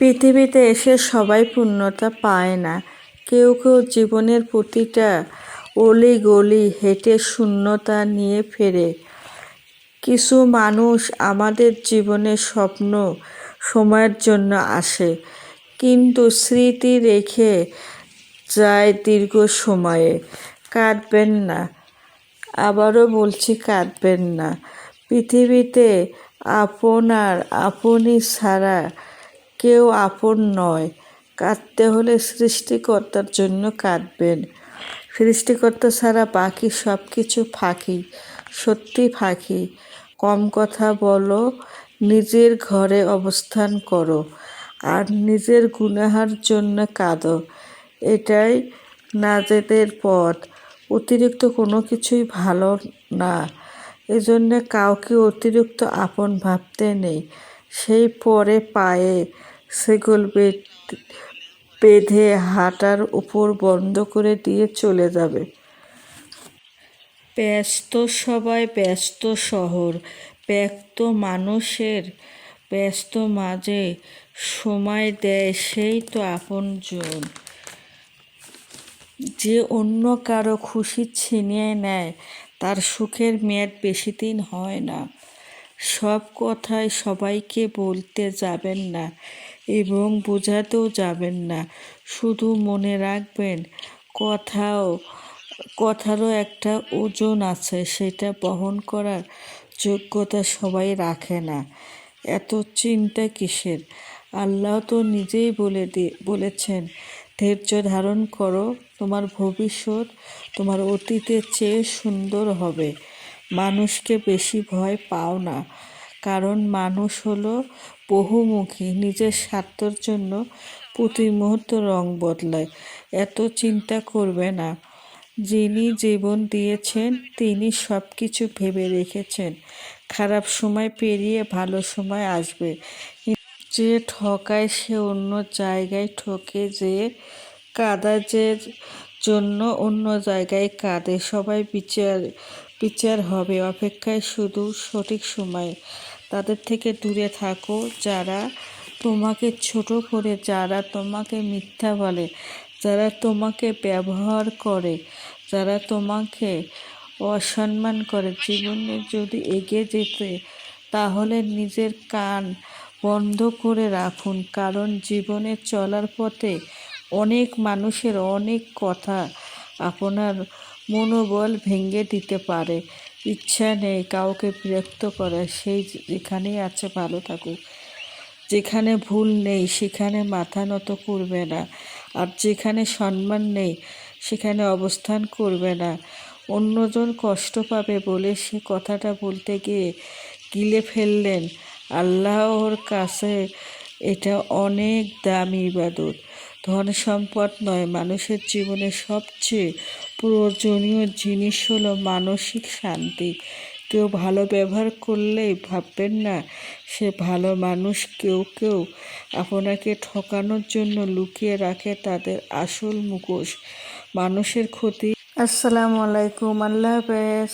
পৃথিবীতে এসে সবাই পূর্ণতা পায় না। কেউ কেউ জীবনের প্রতিটা অলি গলি হেঁটে শূন্যতা নিয়ে ফেরে। কিছু মানুষ আমাদের জীবনে স্বপ্ন সময়ের জন্য আসে, কিন্তু স্মৃতি রেখে যায় দীর্ঘ সময়ে। কাঁদবেন না, আবারও বলছি কাঁদবেন না। পৃথিবীতে আপনার আপনি ছাড়া কেউ আপন নয়। কাঁদতে হলে সৃষ্টিকর্তার জন্য কাঁদবেন। সৃষ্টিকর্তা ছাড়া বাকি সব কিছু ফাঁকি, সত্যি ফাঁকি। কম কথা বলো, নিজের ঘরে অবস্থান করো, আর নিজের গুনাহার জন্য কাঁদো। এটাই নাজেদের পথ। অতিরিক্ত কোনো কিছুই ভালো না। এজন্যে কাউকে অতিরিক্ত আপন ভাবতে নেই। সেই পরে পায়ে সেগুল বেঁধে হাঁটার উপর বন্ধ করে দিয়ে চলে যাবে। ব্যস্ত সবাই ব্যস্ত শহর, ব্যক্ত মানুষের ব্যস্ত মাঝে সময় দেয় সেই তো আপনজন যে অন্য কারও খুশি ছিনিয়ে নেয়, তার সুখের মেয়াদ বেশি দিন হয় না। সব কথাই সবাইকে বলতে যাবেন না এবং বোঝাতেও যাবেন না। শুধু মনে রাখবেন, কথাও, কথারও একটা ওজন আছে, সেটা বহন করার যোগ্যতা সবাই রাখে না। এত চিন্তা কিসের? আল্লাহ তো নিজেই বলে দিয়ে বলেছেন, ধৈর্য ধারণ করো, তোমার ভবিষ্যৎ তোমার অতীতের চেয়ে সুন্দর হবে। মানুষকে বেশি ভয় পাও না, কারণ মানুষ হলো বহুমুখী, নিজের স্বার্থর জন্য প্রতি মুহূর্ত রং বদলায়, এত চিন্তা করবে না। যিনি জীবন দিয়েছেন, তিনি সব কিছু ভেবে রেখেছেন। খারাপ সময় পেরিয়ে ভালো সময় আসবে। যে ঠকায় সে অন্য জায়গায় ঠকে, যে কাদা যে জন্য অন্য জায়গায় কাঁদে। সবাই বিচার বিচার হবে, অপেক্ষায় শুধু সঠিক সময়। তাদের থেকে দূরে থাকো, যারা তোমাকে ছোট করে, যারা তোমাকে মিথ্যা বলে, যারা তোমাকে ব্যবহার করে, যারা তোমাকে অসম্মান করে। জীবনে যদি এগিয়ে যেতে, তাহলে নিজের কান বন্ধ করে রাখুন, কারণ জীবনে চলার পথে অনেক মানুষের অনেক কথা আপনার মনোবল ভেঙে দিতে পারে। ইচ্ছা নেই কাউকে বিরক্ত করার। সেই যেখানেই আছে ভালো থাকুক। যেখানে ভুল নেই সেখানে মাথা নত করবে না। আর যেখানে সম্মান নেই সেখানে অবস্থান করবে না। অন্যজন কষ্ট পাবে বলে সে কথাটা বলতে গিয়ে গিলে ফেললেন। আল্লাহর কাছে এটা অনেক দামি ইবাদত। ধন সম্পদ নয়, মানুষের জীবনে সবচেয়ে প্রয়োজনীয় জিনিস হলো মানসিক শান্তি। কেউ ভালো ব্যবহার করলেই ভাববেন না, সে ভালো মানুষ কেউ কেউ আপনাকে ঠকানোর জন্য লুকিয়ে রাখে তাদের আসল মুখোশ। মানুষের ক্ষতি। আসসালামু আলাইকুম, আল্লাহ হাফেজ।